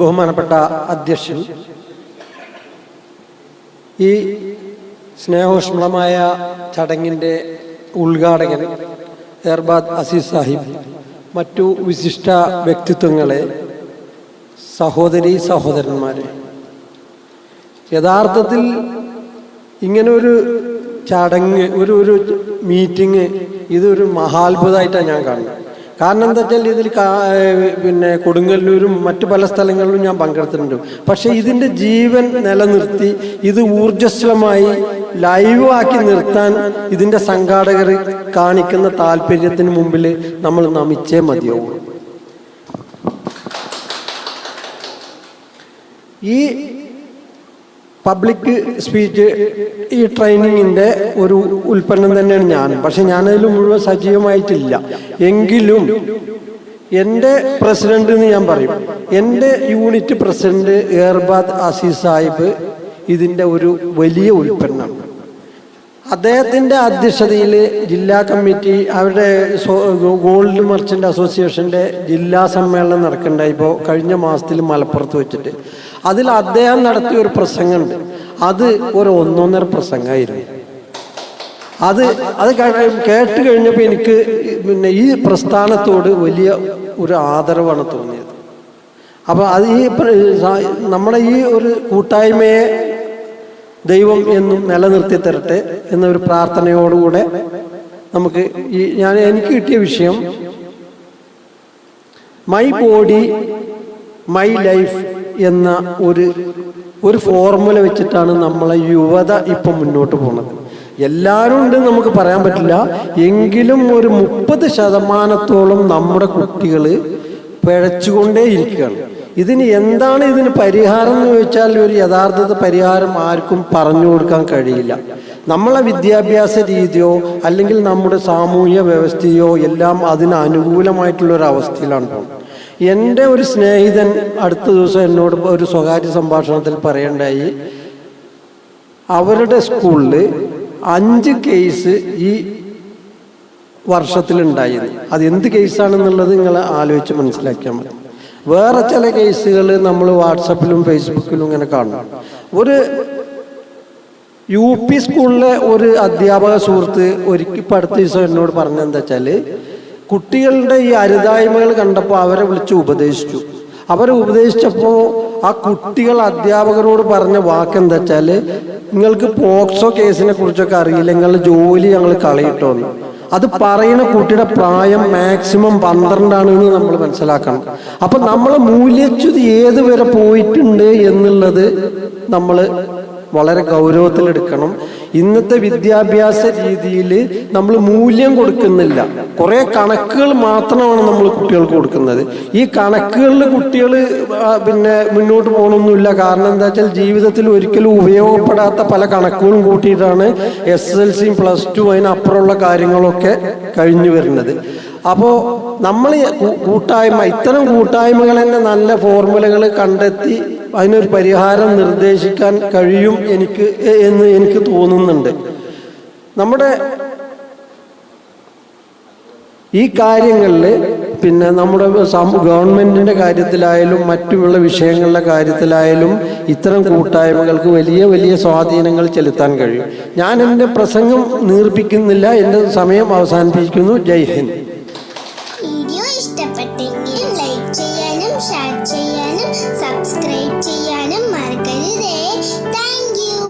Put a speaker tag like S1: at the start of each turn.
S1: ബഹുമാനപ്പെട്ട അധ്യക്ഷൻ ഈ സ്നേഹോഷ്മളമായ ചടങ്ങിന്റെ ഉദ്ഘാടകൻ എർബാദ് അസീസ് സാഹിബ് മറ്റു വിശിഷ്ട വ്യക്തിത്വങ്ങളെ സഹോദരി സഹോദരന്മാരെ. യഥാർത്ഥത്തിൽ ഇങ്ങനെ ഒരു ചടങ്ങ് ഒരു ഒരു മീറ്റിംഗ് ഇതൊരു മഹാത്ഭുതമായിട്ടാണ് ഞാൻ കാണുന്നത്. കാരണം എന്താ വെച്ചാൽ ഇതിൽ പിന്നെ കൊടുങ്ങല്ലൂരും മറ്റു പല സ്ഥലങ്ങളിലും ഞാൻ പങ്കെടുത്തിട്ടുണ്ട്. പക്ഷെ ഇതിന്റെ ജീവൻ നിലനിർത്തി ഇത് ഊർജസ്വലമായി ലൈവ് ആക്കി നിർത്താൻ ഇതിന്റെ സംഘാടകർ കാണിക്കുന്ന താല്പര്യത്തിന് മുമ്പിൽ നമ്മൾ നമിച്ചേ മതിയാവും ഈ പബ്ലിക് സ്പീച്ച് ഈ ട്രെയിനിങ്ങിന്റെ ഒരു ഉൽപ്പന്നം തന്നെയാണ് ഞാൻ. പക്ഷെ ഞാനതിൽ മുഴുവൻ സജീവമായിട്ടില്ല. എങ്കിലും എന്റെ പ്രസിഡന്റ് എന്ന് ഞാൻ പറയും. എന്റെ യൂണിറ്റ് പ്രസിഡന്റ് ഏർബാദ് അസീസ് സാഹിബ് ഇതിന്റെ ഒരു വലിയ ഉൽപ്പന്നം. അദ്ദേഹത്തിന്റെ അധ്യക്ഷതയിൽ ജില്ലാ കമ്മിറ്റി അവരുടെ ഗോൾഡ് മർച്ചന്റ് അസോസിയേഷന്റെ ജില്ലാ സമ്മേളനം നടക്കുന്നുണ്ടായി ഇപ്പോൾ കഴിഞ്ഞ മാസത്തിൽ മലപ്പുറത്ത് വെച്ചിട്ട്. അതിൽ അദ്ദേഹം നടത്തിയ ഒരു പ്രസംഗമുണ്ട്. അത് ഒരു ഒന്നൊന്നര പ്രസംഗമായിരുന്നു. അത് അത് കേട്ട് കഴിഞ്ഞപ്പോൾ എനിക്ക് പിന്നെ ഈ പ്രസ്ഥാനത്തോട് വലിയ ഒരു ആദരവാണ് തോന്നിയത്. അപ്പോൾ അത് ഈ നമ്മുടെ ഈ ഒരു കൂട്ടായ്മയെ ദൈവം എന്നും നിലനിർത്തി തരട്ടെ എന്നൊരു പ്രാർത്ഥനയോടുകൂടെ നമുക്ക് ഈ ഞാൻ എനിക്ക് കിട്ടിയ വിഷയം മൈ ബോഡി മൈ ലൈഫ് എന്ന ഒരു ഒരു ഫോർമുല വെച്ചിട്ടാണ് നമ്മളെ യുവത ഇപ്പം മുന്നോട്ട് പോകുന്നത് എല്ലാവരും ഉണ്ട് നമുക്ക് പറയാൻ പറ്റില്ല. എങ്കിലും ഒരു മുപ്പത് ശതമാനത്തോളം നമ്മുടെ കുട്ടികൾ പിഴച്ചുകൊണ്ടേ ഇരിക്കുകയാണ് ഇതിന് എന്താണ് ഇതിന് പരിഹാരം എന്ന് ചോദിച്ചാൽ ഒരു യഥാർത്ഥ പരിഹാരം ആർക്കും പറഞ്ഞു കൊടുക്കാൻ കഴിയില്ല. നമ്മളെ വിദ്യാഭ്യാസ രീതിയോ അല്ലെങ്കിൽ നമ്മുടെ സാമൂഹ്യ വ്യവസ്ഥയോ എല്ലാം അതിന് അനുകൂലമായിട്ടുള്ള ഒരു അവസ്ഥയിലാണ് എന്റെ ഒരു സ്നേഹിതൻ അടുത്ത ദിവസം എന്നോട് ഒരു സ്വകാര്യ സംഭാഷണത്തിൽ പറയണ്ടായി അവരുടെ സ്കൂളിൽ അഞ്ച് കേസ് ഈ വർഷത്തിലുണ്ടായത്. അത് എന്ത് കേസാണെന്നുള്ളത് നിങ്ങൾ ആലോചിച്ച് മനസ്സിലാക്കിയാൽ മതി. വേറെ ചില കേസുകൾ നമ്മൾ വാട്സപ്പിലും ഫേസ്ബുക്കിലും ഇങ്ങനെ കാണും. ഒരു യു പി സ്കൂളിലെ ഒരു അധ്യാപക സുഹൃത്ത് ഒരിക്കൽ പഠിത്ത ദിവസം എന്നോട് പറഞ്ഞെന്താ വെച്ചാൽ കുട്ടികളുടെ ഈ അരുതായ്മകൾ കണ്ടപ്പോൾ അവരെ വിളിച്ച് ഉപദേശിച്ചു. അവരെ ഉപദേശിച്ചപ്പോൾ ആ കുട്ടികൾ അധ്യാപകരോട് പറഞ്ഞ വാക്ക് എന്താ വെച്ചാൽ നിങ്ങൾക്ക് പോക്സോ കേസിനെ കുറിച്ചൊക്കെ അറിയില്ല നിങ്ങളുടെ ജോലി ഞങ്ങൾ കളയിട്ടോന്ന്. അത് പറയുന്ന കുട്ടിയുടെ പ്രായം മാക്സിമം പന്ത്രണ്ടാണ് എന്ന് നമ്മൾ മനസ്സിലാക്കണം. അപ്പൊ നമ്മൾ മൂല്യച്യുതി ഏതുവരെ പോയിട്ടുണ്ട് എന്നുള്ളത് നമ്മൾ വളരെ ഗൗരവത്തിലെടുക്കണം. ഇന്നത്തെ വിദ്യാഭ്യാസ രീതിയിൽ നമ്മൾ മൂല്യം കൊടുക്കുന്നില്ല. കുറേ കണക്കുകൾ മാത്രമാണ് നമ്മൾ കുട്ടികൾക്ക് കൊടുക്കുന്നത്. ഈ കണക്കുകളിൽ കുട്ടികൾ പിന്നെ മുന്നോട്ട് പോകണമൊന്നുമില്ല. കാരണം എന്താ വെച്ചാൽ ജീവിതത്തിൽ ഒരിക്കലും ഉപയോഗപ്പെടാത്ത പല കണക്കുകളും കൂട്ടിയിട്ടാണ് എസ് എൽ സിയും പ്ലസ് ടു അതിനപ്പുറമുള്ള കാര്യങ്ങളൊക്കെ കഴിഞ്ഞു വരുന്നത്. അപ്പോൾ നമ്മൾ കൂട്ടായ്മ ഇത്തരം കൂട്ടായ്മകൾ തന്നെ നല്ല ഫോർമുലകൾ കണ്ടെത്തി അതിനൊരു പരിഹാരം നിർദ്ദേശിക്കാൻ കഴിയും എനിക്ക് എന്ന് എനിക്ക് തോന്നുന്നുണ്ട്. നമ്മുടെ ഈ കാര്യങ്ങളിൽ പിന്നെ നമ്മുടെ ഗവൺമെന്റിന്റെ കാര്യത്തിലായാലും മറ്റുള്ള വിഷയങ്ങളുടെ കാര്യത്തിലായാലും ഇത്തരം കൂട്ടായ്മകൾക്ക് വലിയ വലിയ സ്വാധീനങ്ങൾ ചെലുത്താൻ കഴിയും. ഞാൻ എന്റെ പ്രസംഗം നീർപ്പിക്കുന്നില്ല. എന്റെ സമയം അവസാനിപ്പിക്കുന്നു. ജയ് ഹിന്ദ്.